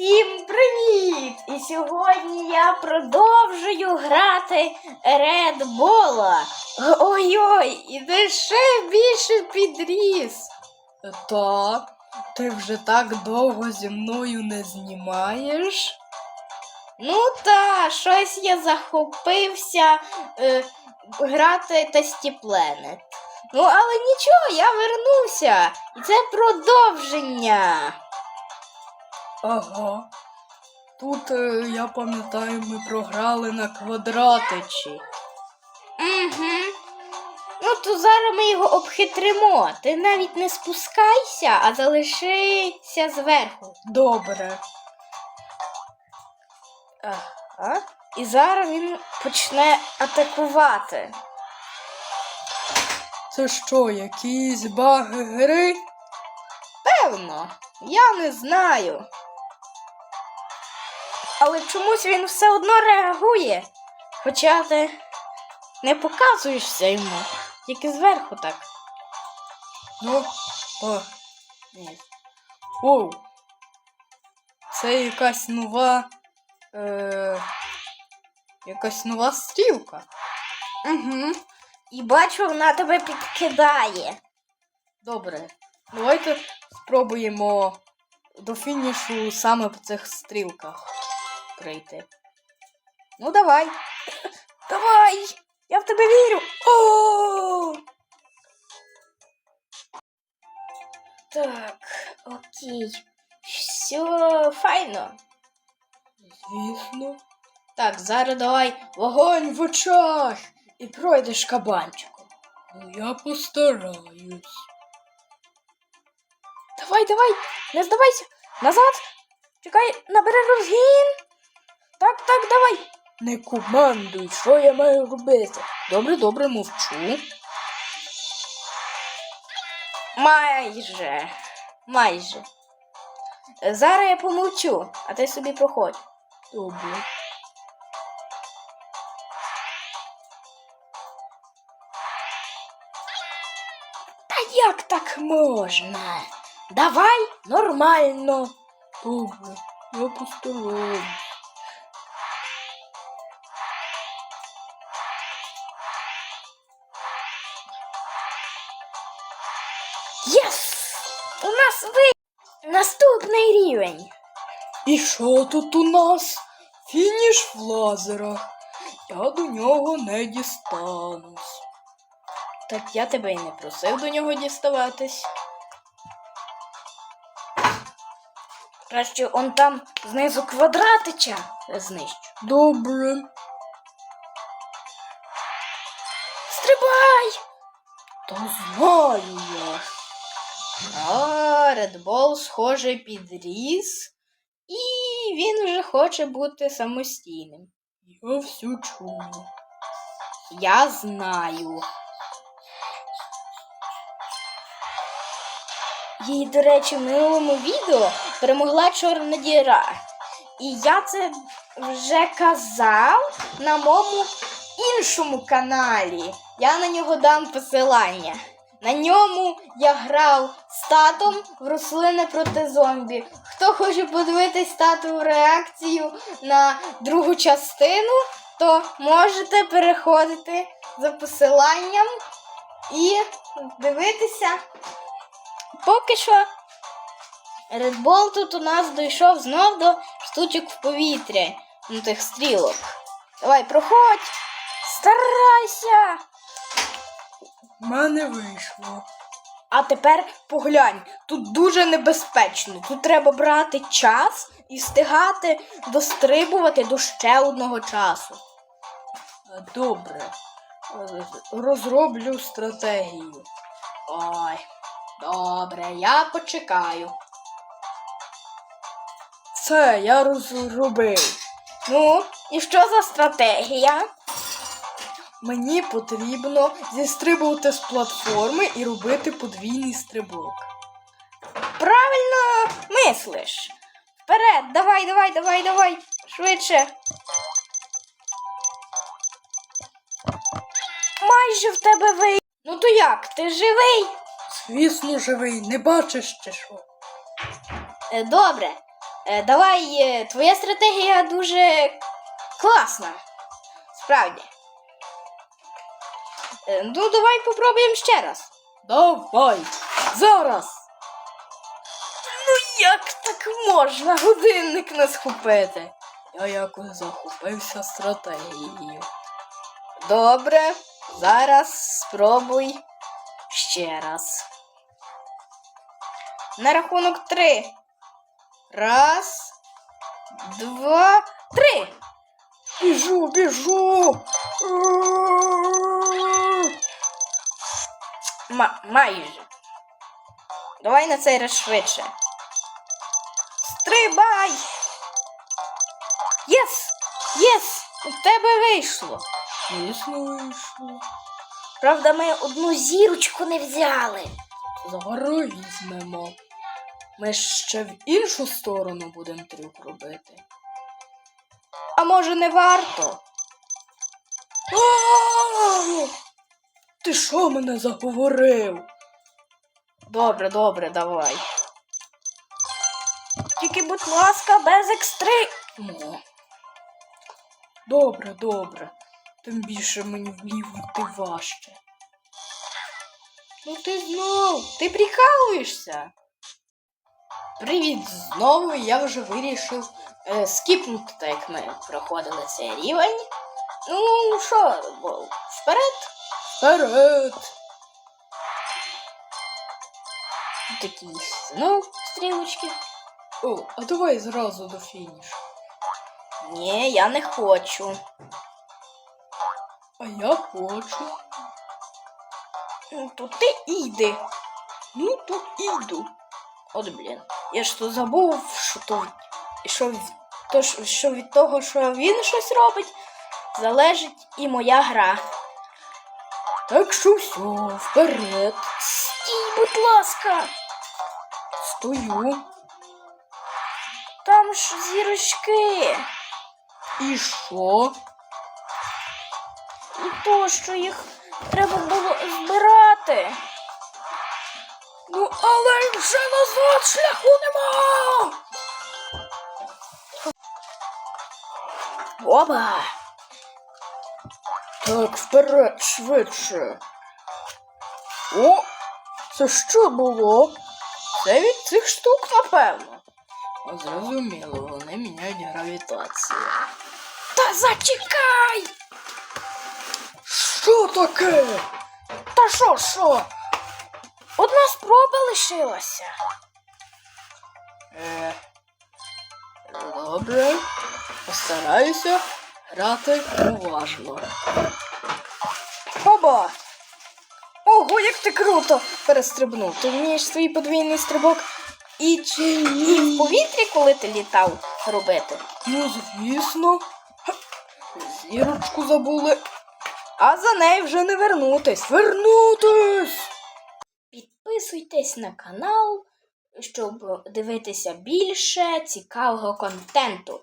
Всім привіт! І сьогодні я продовжую грати Редбола. Ой-ой, і ти ще більше підріс. Так, ти вже так довго зі мною не знімаєш? Ну та, щось я захопився е, грати Tasty Planet. Ну, але нічого, я вернувся. І це продовження. Ага. Тут, е, я пам'ятаю, ми програли на квадратичі. Угу. Ну, то зараз ми його обхитримо. Ти навіть не спускайся, а залишися зверху. Добре. Ага. І зараз він почне атакувати. Це що, якісь баги гри? Певно, я не знаю. Але чомусь він все одно реагує. Хоча ти не показуєшся йому, тільки зверху так. Ну, так. Ні. Оу. Це якась нова. Е, якась нова стрілка. Угу. І бачу, вона тебе підкидає. Добре. Давайте спробуємо до фінішу саме по цих стрілках прийти. Ну, давай. Давай! Я в тебе вірю. О! Так, окей. Все файно. Звісно. Так, зараз давай вогонь в очах і пройдеш кабанчиком. Ну я постараюсь. Давай, давай, не здавайся. Назад. Чекай, набери розгін. Так, так, давай. Не командуй, що я маю робити. Добре, добре, мовчу. Майже. Майже. Зараз я помовчу, а ти собі проходь. Добре. Та як так можна? Давай нормально. Добре, я постараюсь. Єс! У нас ви наступний рівень. І що тут у нас? Фініш в лазерах. Я до нього не дістанусь. Так я тебе і не просив до нього діставатись. Краще он там знизу квадратича знищу. Добре. Стрибай! Та знаю я. Редбол, схоже, підріс, і він вже хоче бути самостійним. Я все чую. Я знаю. Їй, до речі, в минулому відео перемогла чорна діра. І я це вже казав на моєму іншому каналі. Я на нього дам посилання. На ньому я грав з татом в рослини проти зомбі. Хто хоче подивитись татову реакцію на другу частину, то можете переходити за посиланням і дивитися. Поки що Редбол тут у нас дійшов знов до штучок в повітрі, ну тих стрілок. Давай, проходь! Старайся! В мене вийшло. А тепер поглянь, тут дуже небезпечно. Тут треба брати час і встигати дострибувати до ще одного часу. Е, Добре. Е, Розроблю стратегію. Ой, добре, я почекаю. Це я розробив. Ну, і що за стратегія? Мені потрібно зістрибувати з платформи і робити подвійний стрибок. Правильно мислиш. Вперед, давай, давай, давай, давай. Швидше. Майже в тебе вий. Ну то як, ти живий? Звісно, живий, не бачиш чи що. Е, Добре. Е, давай, е, твоя стратегія дуже класна. Справді. Е, ну, давай попробуємо ще раз. Давай! Зараз! Ну як так можна годинник не схопити? Я якось захопився стратегією. Добре, зараз спробуй ще раз. На рахунок три. Раз, два, три. Біжу, біжу! Ма- майже. Давай на цей раз швидше. Стрибай! Єс! Єс! У тебе вийшло. Звісно, вийшло. Правда, ми одну зірочку не взяли. Зараз візьмемо. Ми ще в іншу сторону будемо трюк робити. А може не варто? Ти що мене заговорив? Добре, добре, давай. Тільки, будь ласка, без екстри. Ну. Добре, добре. Тим більше мені вліво йти важче. Ну ти знов, ти прикалуєшся. Привіт знову. Я вже вирішив е, скіпнути, так як ми проходили цей рівень. Ну що, вперед. Вперед! Такі знов стрілочки. О, а давай зразу до фінішу. Ні, я не хочу. А я хочу. Ну, То ти іди. Ну, то іду. От блін. Я ж то забув, що то, що, то, що- що від того, що він щось робить, залежить і моя гра. Так що все, вперед. Стій, будь ласка, Стою. там ж зірочки. І що? І то, що їх треба було збирати. Ну, але вже назад шляху нема. Оба! Так, вперед, швидше. О, це що було? Це від цих штук, напевно. Зрозуміло, вони міняють гравітацію. Та зачекай! Що таке? Та що, що? Одна спроба лишилася. Е, добре. Постараюся грати уважно. Оба! Ого, як ти круто перестрибнув. Ти вмієш свій подвійний стрибок і, чи... і в повітрі, коли ти літав, робити. Ну, звісно. Зірочку забули. А за нею вже не вернутись. Вернутись! Підписуйтесь на канал, щоб дивитися більше цікавого контенту.